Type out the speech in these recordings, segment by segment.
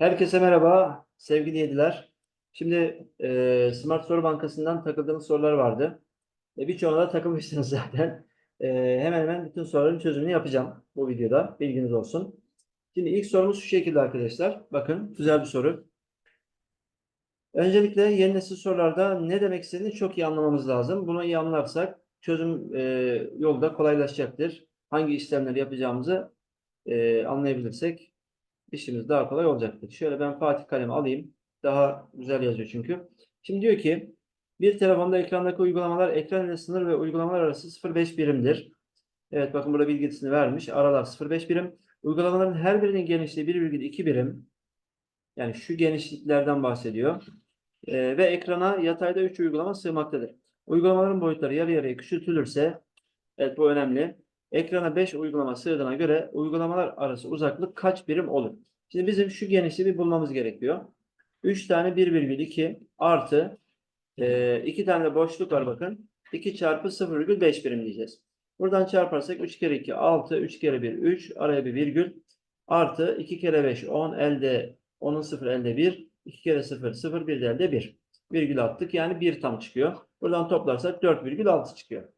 Herkese merhaba sevgili yediler. Şimdi e, Smart Soru Bankası'ndan takıldığınız sorular vardı. E, birçoğuna da takılmışsınız zaten. E, hemen hemen bütün soruların çözümünü yapacağım bu videoda. Bilginiz olsun. Şimdi ilk sorumuz şu şekilde arkadaşlar. Bakın güzel bir soru. Öncelikle yeni nesil sorularda ne demek istediğini çok iyi anlamamız lazım. Bunu iyi anlarsak çözüm e, yolu da kolaylaşacaktır. Hangi işlemleri yapacağımızı e, anlayabilirsek işimiz daha kolay olacaktır. Şöyle ben Fatih kalemi alayım. Daha güzel yazıyor çünkü. Şimdi diyor ki bir telefonda ekrandaki uygulamalar ekran ile sınır ve uygulamalar arası 0.5 birimdir. Evet bakın burada bilgisini vermiş. Aralar 0.5 birim. Uygulamaların her birinin genişliği 1,2 birim. Yani şu genişliklerden bahsediyor. Ee, ve ekrana yatayda 3 uygulama sığmaktadır. Uygulamaların boyutları yarı yarıya küçültülürse evet bu önemli. Ekrana 5 uygulama sığdığına göre uygulamalar arası uzaklık kaç birim olur? Şimdi bizim şu genişliği bir bulmamız gerekiyor. 3 tane 1,2 artı 2 tane de boşluk var bakın. 2 çarpı 0,5 birim diyeceğiz. Buradan çarparsak 3 kere 2 6, 3 kere 1 3, araya bir virgül. Artı 2 kere 5 10, elde 10'un 0 elde 1, 2 kere 0 0, 1 de elde 1. Virgül attık yani 1 tam çıkıyor. Buradan toplarsak 4,6 çıkıyor.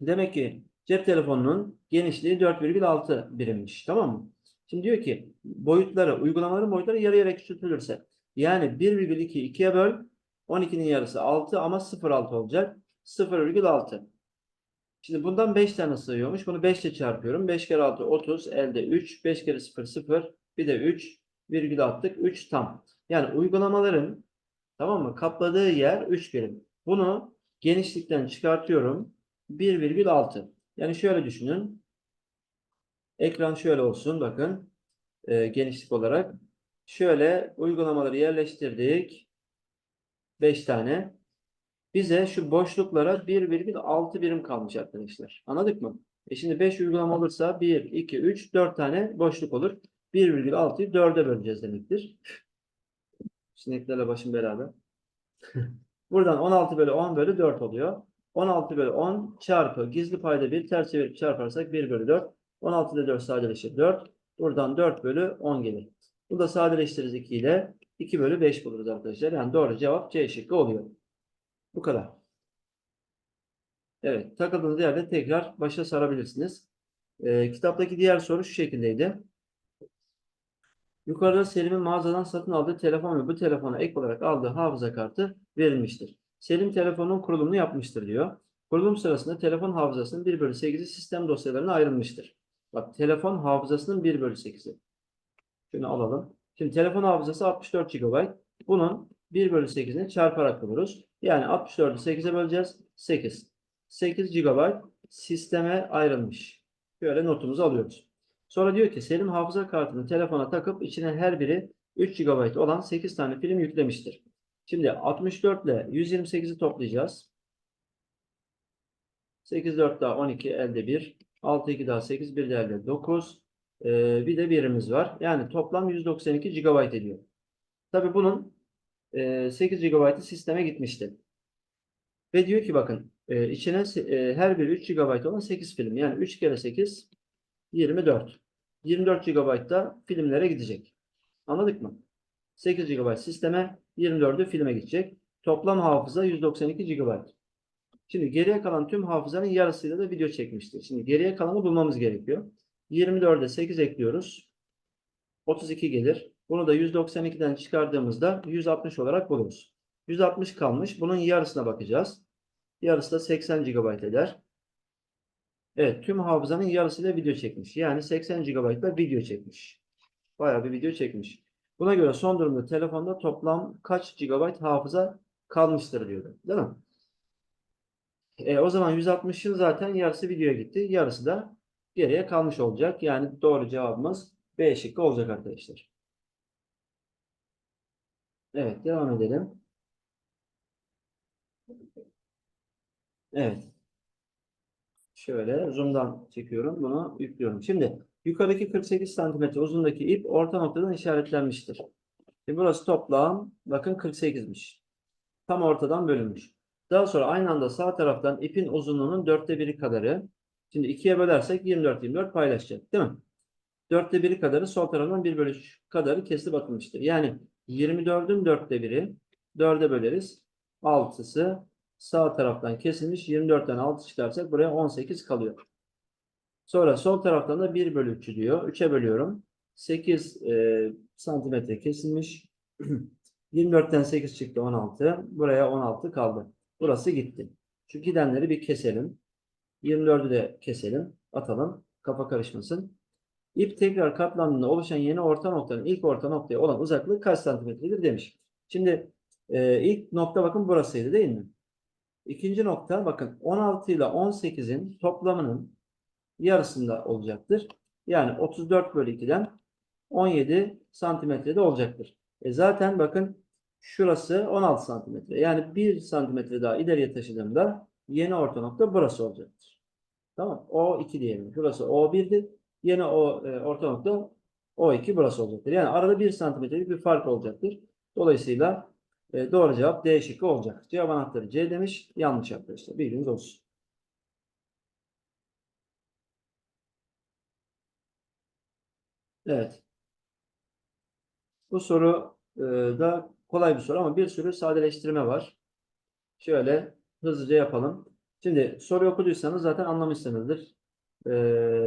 Demek ki cep telefonunun genişliği 4,6 birimmiş. Tamam mı? Şimdi diyor ki boyutları, uygulamaların boyutları yarı yarıya küçültülürse yani 1,2 2'ye böl 12'nin yarısı 6 ama 0,6 olacak. 0,6. Şimdi bundan 5 tane sığıyormuş. Bunu 5 ile çarpıyorum. 5 kere 6 30 elde 3. 5 kere 0 0 bir de 3 virgül attık. 3 tam. Yani uygulamaların tamam mı? Kapladığı yer 3 birim. Bunu genişlikten çıkartıyorum. 1,6. Yani şöyle düşünün. Ekran şöyle olsun bakın. Ee, genişlik olarak. Şöyle uygulamaları yerleştirdik. 5 tane. Bize şu boşluklara 1,6 birim kalmış arkadaşlar. Anladık mı? E şimdi 5 uygulama olursa 1, 2, 3, 4 tane boşluk olur. 1,6'yı 4'e böleceğiz demektir. Sineklerle başım beraber. Buradan 16 bölü 10 bölü 4 oluyor. 16 bölü 10 çarpı gizli payda 1 ters çevirip çarparsak 1 bölü 4. 16 ile 4 sadeleşir 4. Buradan 4 bölü 10 gelir. Bunu da sadeleştiririz 2 ile. 2 bölü 5 buluruz arkadaşlar. Yani doğru cevap C şıkkı oluyor. Bu kadar. Evet. Takıldığınız yerde tekrar başa sarabilirsiniz. Ee, kitaptaki diğer soru şu şekildeydi. Yukarıda Selim'in mağazadan satın aldığı telefon ve bu telefona ek olarak aldığı hafıza kartı verilmiştir. Selim telefonun kurulumunu yapmıştır diyor. Kurulum sırasında telefon hafızasının 1 bölü 8'i sistem dosyalarına ayrılmıştır. Bak telefon hafızasının 1 bölü 8'i. Şunu alalım. Şimdi telefon hafızası 64 GB. Bunun 1 bölü 8'ini çarparak buluruz. Yani 64'ü 8'e böleceğiz. 8. 8 GB sisteme ayrılmış. Böyle notumuzu alıyoruz. Sonra diyor ki Selim hafıza kartını telefona takıp içine her biri 3 GB olan 8 tane film yüklemiştir. Şimdi 64 ile 128'i toplayacağız. 8 4 daha 12 elde 1. 6 2 daha 8 1 de elde 9. Ee, bir de birimiz var. Yani toplam 192 GB ediyor. Tabi bunun e, 8 GB'ı sisteme gitmişti. Ve diyor ki bakın e, içine e, her biri 3 GB olan 8 film. Yani 3 kere 8 24. 24 GB da filmlere gidecek. Anladık mı? 8 GB sisteme 24'ü filme gidecek. Toplam hafıza 192 GB. Şimdi geriye kalan tüm hafızanın yarısıyla da video çekmiştir. Şimdi geriye kalanı bulmamız gerekiyor. 24'e 8 ekliyoruz. 32 gelir. Bunu da 192'den çıkardığımızda 160 olarak buluruz. 160 kalmış. Bunun yarısına bakacağız. Yarısı da 80 GB eder. Evet, tüm hafızanın yarısıyla video çekmiş. Yani 80 GB'da video çekmiş. Bayağı bir video çekmiş. Buna göre son durumda telefonda toplam kaç GB hafıza kalmıştır diyordu. Değil mi? E, o zaman 160'ın zaten yarısı videoya gitti. Yarısı da geriye kalmış olacak. Yani doğru cevabımız B şıkkı olacak arkadaşlar. Evet, devam edelim. Evet. Şöyle zoom'dan çekiyorum. Bunu yüklüyorum. Şimdi yukarıdaki 48 cm uzundaki ip orta noktadan işaretlenmiştir. Şimdi burası toplam bakın 48'miş. Tam ortadan bölünmüş. Daha sonra aynı anda sağ taraftan ipin uzunluğunun dörtte biri kadarı. Şimdi ikiye bölersek 24 24 paylaşacak değil mi? Dörtte biri kadarı sol tarafından 1 bölü 3 kadarı kesip atılmıştır. Yani 24'ün dörtte biri 4'e böleriz. 6'sı sağ taraftan kesilmiş. 24'ten 6 çıkarsak buraya 18 kalıyor. Sonra sol taraftan da 1 bölü 3'ü diyor. 3'e bölüyorum. 8 e, santimetre kesilmiş. 24'ten 8 çıktı 16. Buraya 16 kaldı. Burası gitti. Şu gidenleri bir keselim. 24'ü de keselim. Atalım. Kafa karışmasın. İp tekrar katlandığında oluşan yeni orta noktanın ilk orta noktaya olan uzaklığı kaç santimetredir demiş. Şimdi e, ilk nokta bakın burasıydı değil mi? İkinci nokta bakın 16 ile 18'in toplamının yarısında olacaktır. Yani 34 bölü 2'den 17 santimetrede olacaktır. E zaten bakın şurası 16 santimetre. Yani 1 santimetre daha ileriye taşıdığımda yeni orta nokta burası olacaktır. Tamam. O2 diyelim. Şurası O1'di. Yeni o e, orta nokta O2 burası olacaktır. Yani arada 1 santimetrelik bir fark olacaktır. Dolayısıyla e, doğru cevap D şıkkı olacak. Cevap anahtarı C demiş. Yanlış arkadaşlar. Bilginiz olsun. Evet. Bu soru e, da kolay bir soru ama bir sürü sadeleştirme var. Şöyle hızlıca yapalım. Şimdi soru okuduysanız zaten anlamışsınızdır. E,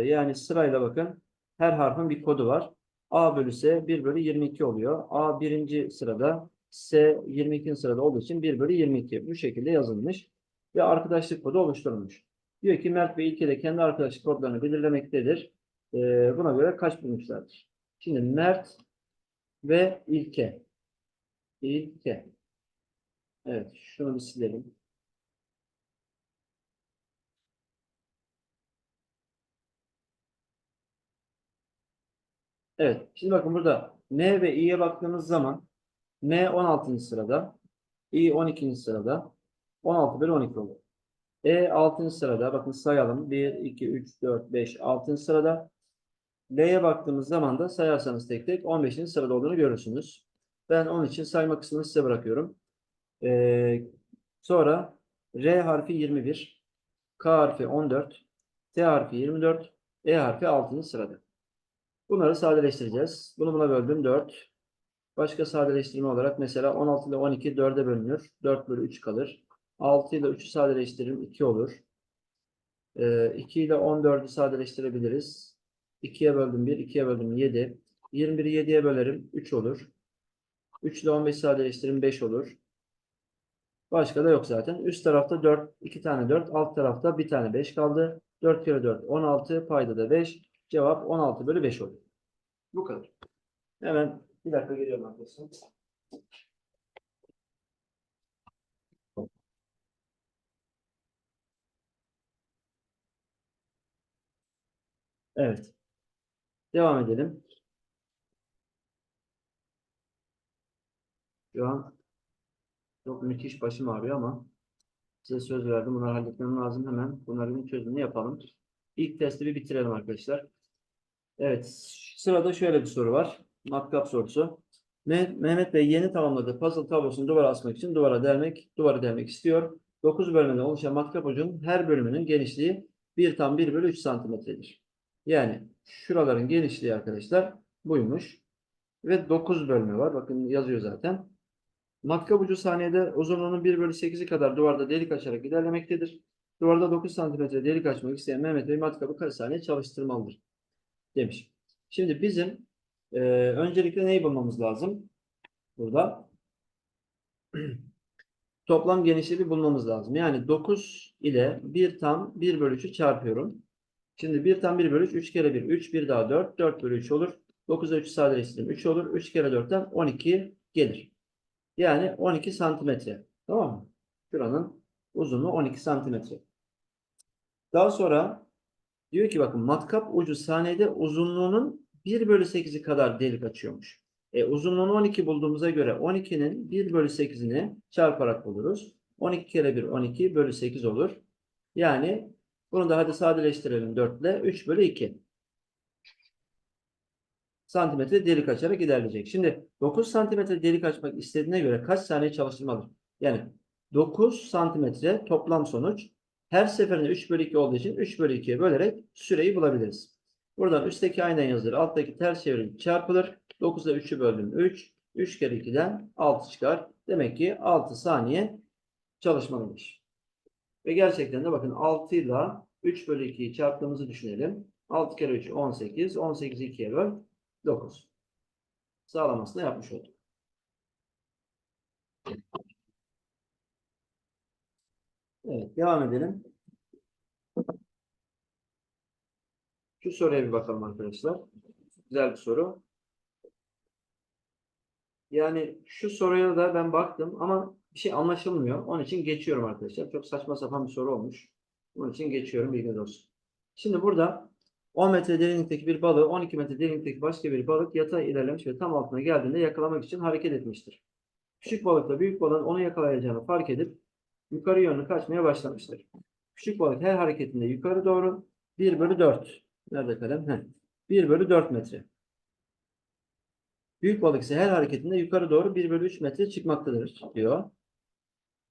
yani sırayla bakın. Her harfin bir kodu var. A bölü S 1 bölü 22 oluyor. A birinci sırada S 22. sırada olduğu için 1 bölü 22. Bu şekilde yazılmış. Ve arkadaşlık kodu oluşturulmuş. Diyor ki Mert ve İlke de kendi arkadaşlık kodlarını belirlemektedir. E, buna göre kaç bulmuşlardır? Şimdi Mert ve İlke. İlke. Evet, şunu bir silelim. Evet, şimdi bakın burada M ve İ'ye baktığımız zaman M 16. sırada, İ 12. sırada, 16 bölü 12 oluyor. E 6. sırada, bakın sayalım. 1, 2, 3, 4, 5, 6. sırada. L'ye baktığımız zaman da sayarsanız tek tek 15. sırada olduğunu görürsünüz. Ben onun için sayma kısmını size bırakıyorum. Ee, sonra R harfi 21, K harfi 14, T harfi 24, E harfi 6. sırada. Bunları sadeleştireceğiz. Bunu buna böldüm 4. Başka sadeleştirme olarak mesela 16 ile 12 4'e bölünür. 4 bölü 3 kalır. 6 ile 3'ü sadeleştiririm 2 olur. Ee, 2 ile 14'ü sadeleştirebiliriz. 2'ye böldüm 1, 2'ye böldüm 7. 21'i 7'ye bölerim 3 olur. 3 ile 15 sadeleştiririm 5 olur. Başka da yok zaten. Üst tarafta 4, 2 tane 4. Alt tarafta 1 tane 5 kaldı. 4 kere 4 16. Payda da 5. Cevap 16 bölü 5 oluyor. Bu kadar. Hemen bir dakika geliyorum arkadaşlar. Evet. Devam edelim. Şu an çok müthiş başım ağrıyor ama size söz verdim. Bunları halletmem lazım. Hemen bunların çözümünü yapalım. İlk testi bir bitirelim arkadaşlar. Evet. Sırada şöyle bir soru var. Matkap sorusu. Me- Mehmet Bey yeni tamamladığı puzzle tablosunu duvara asmak için duvara delmek, duvara delmek istiyor. 9 bölümden oluşan matkap ucunun her bölümünün genişliği 1 tam 1 bölü 3 santimetredir. Yani şuraların genişliği arkadaşlar buymuş. Ve 9 bölümü var. Bakın yazıyor zaten. Matkap ucu saniyede uzunluğunun 1 bölü 8'i kadar duvarda delik açarak ilerlemektedir. Duvarda 9 santimetre delik açmak isteyen Mehmet Bey matkabı kaç saniye çalıştırmalıdır? Demiş. Şimdi bizim e, öncelikle neyi bulmamız lazım? Burada toplam genişliği bulmamız lazım. Yani 9 ile 1 tam 1 bölü 3'ü çarpıyorum. Şimdi 1 tam 1 bölü 3, 3 kere 1, 3, 1 daha 4, 4 bölü 3 olur. 9'a 3 sadeleştirdim, 3 olur. 3 kere 4'ten 12 gelir. Yani 12 santimetre. Tamam mı? Şuranın uzunluğu 12 santimetre. Daha sonra diyor ki bakın matkap ucu saniyede uzunluğunun 1 bölü 8'i kadar delik açıyormuş. E, uzunluğunu 12 bulduğumuza göre 12'nin 1 bölü 8'ini çarparak buluruz. 12 kere 1 12 bölü 8 olur. Yani bunu da hadi sadeleştirelim 4 ile 3 bölü 2 santimetre delik açarak ilerleyecek. Şimdi 9 santimetre delik açmak istediğine göre kaç saniye çalıştırmalı? Yani 9 santimetre toplam sonuç her seferinde 3 bölü 2 olduğu için 3 bölü 2'ye bölerek süreyi bulabiliriz. Buradan üstteki aynen yazılır. Alttaki ters çevirilip çarpılır. 9'a 3'ü böldüm 3. 3 kere 2'den 6 çıkar. Demek ki 6 saniye çalışmalıymış. Ve gerçekten de bakın 6 ile 3 bölü 2'yi çarptığımızı düşünelim. 6 kere 3 18. 18'i 2'ye böl 9. Sağlamasını yapmış olduk. Evet, devam edelim. Şu soruya bir bakalım arkadaşlar. Güzel bir soru. Yani şu soruya da ben baktım ama bir şey anlaşılmıyor. Onun için geçiyorum arkadaşlar. Çok saçma sapan bir soru olmuş. Onun için geçiyorum bilginiz olsun. Şimdi burada 10 metre derinlikteki bir balığı 12 metre derinlikteki başka bir balık yatay ilerlemiş ve tam altına geldiğinde yakalamak için hareket etmiştir. Küçük balıkla büyük balığın onu yakalayacağını fark edip yukarı yönlü kaçmaya başlamıştır. Küçük balık her hareketinde yukarı doğru 1 bölü 4. Nerede kalem? Heh. 1 bölü 4 metre. Büyük balık ise her hareketinde yukarı doğru 1 bölü 3 metre çıkmaktadır diyor.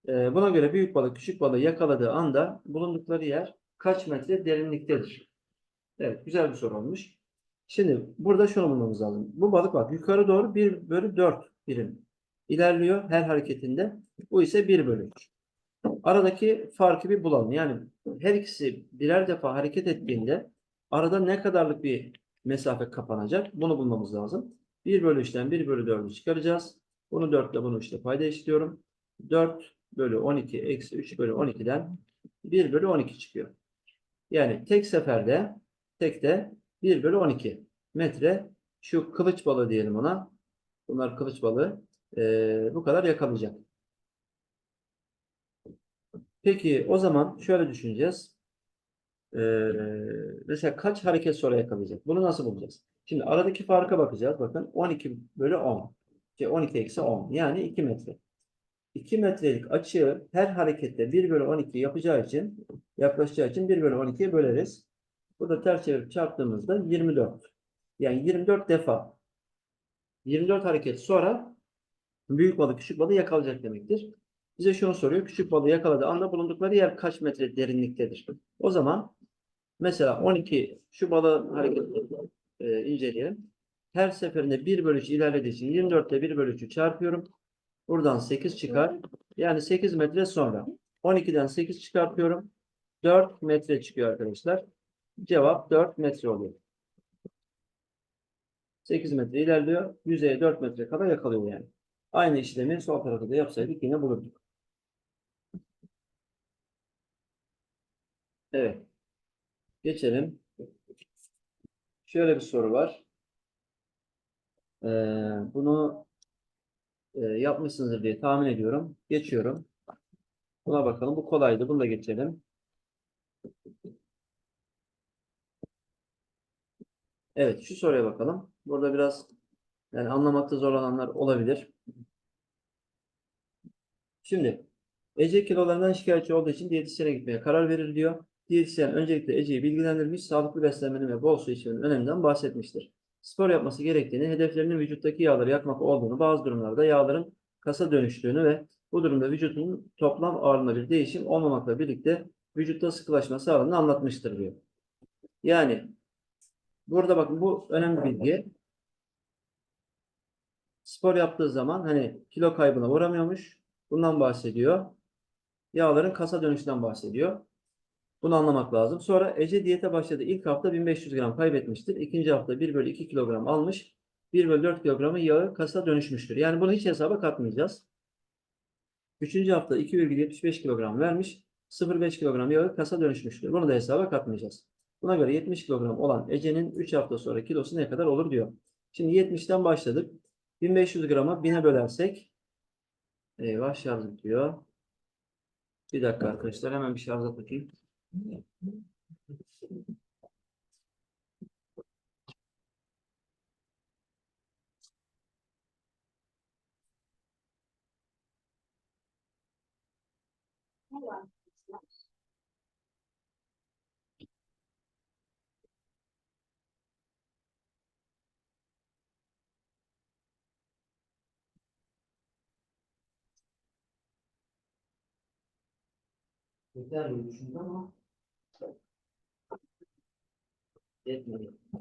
Ee, buna göre büyük balık küçük balığı yakaladığı anda bulundukları yer kaç metre derinliktedir? Evet güzel bir soru olmuş. Şimdi burada şunu bulmamız lazım. Bu balık bak yukarı doğru 1 bölü 4 birim ilerliyor her hareketinde. Bu ise 1 bölü 3. Aradaki farkı bir bulalım. Yani her ikisi birer defa hareket ettiğinde arada ne kadarlık bir mesafe kapanacak? Bunu bulmamız lazım. 1 bölü 3'ten 1 bölü 4'ü çıkaracağız. Bunu 4 ile bunu 3 ile payda eşitliyorum. 4 bölü 12 eksi 3 bölü 12'den 1 bölü 12 çıkıyor. Yani tek seferde tekte 1 bölü 12 metre şu kılıç balığı diyelim ona. Bunlar kılıç balığı. Ee, bu kadar yakalayacak. Peki o zaman şöyle düşüneceğiz. Ee, mesela kaç hareket sonra yakalayacak? Bunu nasıl bulacağız? Şimdi aradaki farka bakacağız. Bakın 12 bölü 10. Şey 12 eksi 10. Yani 2 metre. 2 metrelik açığı her harekette 1 bölü 12 yapacağı için yaklaşacağı için 1 bölü 12'ye böleriz. Burada ters çevirip çarptığımızda 24. Yani 24 defa. 24 hareket sonra büyük balık küçük balığı yakalayacak demektir. Bize şunu soruyor. Küçük balığı yakaladığı anda bulundukları yer kaç metre derinliktedir? O zaman mesela 12 şu balığı hareketini e, inceleyelim. Her seferinde 1 bölü 3 ilerlediği için 24 ile 1 bölü 3'ü çarpıyorum. Buradan 8 çıkar. Yani 8 metre sonra. 12'den 8 çıkartıyorum. 4 metre çıkıyor arkadaşlar. Cevap 4 metre oluyor. 8 metre ilerliyor. Yüzeye 4 metre kadar yakalıyor yani. Aynı işlemi sol tarafta da yapsaydık yine bulurduk. Evet. Geçelim. Şöyle bir soru var. Ee, bunu e, yapmışsınızdır diye tahmin ediyorum. Geçiyorum. Buna bakalım. Bu kolaydı. Bunu da geçelim. Evet, şu soruya bakalım. Burada biraz yani anlamakta zorlananlar olabilir. Şimdi Ece kilolarından şikayetçi olduğu için diyetisyene gitmeye karar verir diyor. Diyetisyen öncelikle Ece'yi bilgilendirmiş, sağlıklı beslenmenin ve bol su içmenin öneminden bahsetmiştir. Spor yapması gerektiğini, hedeflerinin vücuttaki yağları yakmak olduğunu, bazı durumlarda yağların kasa dönüştüğünü ve bu durumda vücudun toplam ağırlığında bir değişim olmamakla birlikte vücutta sıkılaşma sağladığını anlatmıştır diyor. Yani burada bakın bu önemli bilgi. Spor yaptığı zaman hani kilo kaybına uğramıyormuş. Bundan bahsediyor. Yağların kasa dönüşünden bahsediyor. Bunu anlamak lazım. Sonra Ece diyete başladı. İlk hafta 1500 gram kaybetmiştir. İkinci hafta 1 bölü 2 kilogram almış. 1 bölü 4 kilogramı yağı kasa dönüşmüştür. Yani bunu hiç hesaba katmayacağız. Üçüncü hafta 2,75 kilogram vermiş. 0,5 kilogram yağı kasa dönüşmüştür. Bunu da hesaba katmayacağız. Buna göre 70 kilogram olan Ece'nin 3 hafta sonra kilosu ne kadar olur diyor. Şimdi 70'ten başladık. 1500 grama 1000'e bölersek eyvah şarj bitiyor. Bir dakika arkadaşlar hemen bir şarja takayım. Yeter mi düşündüm ama 結構。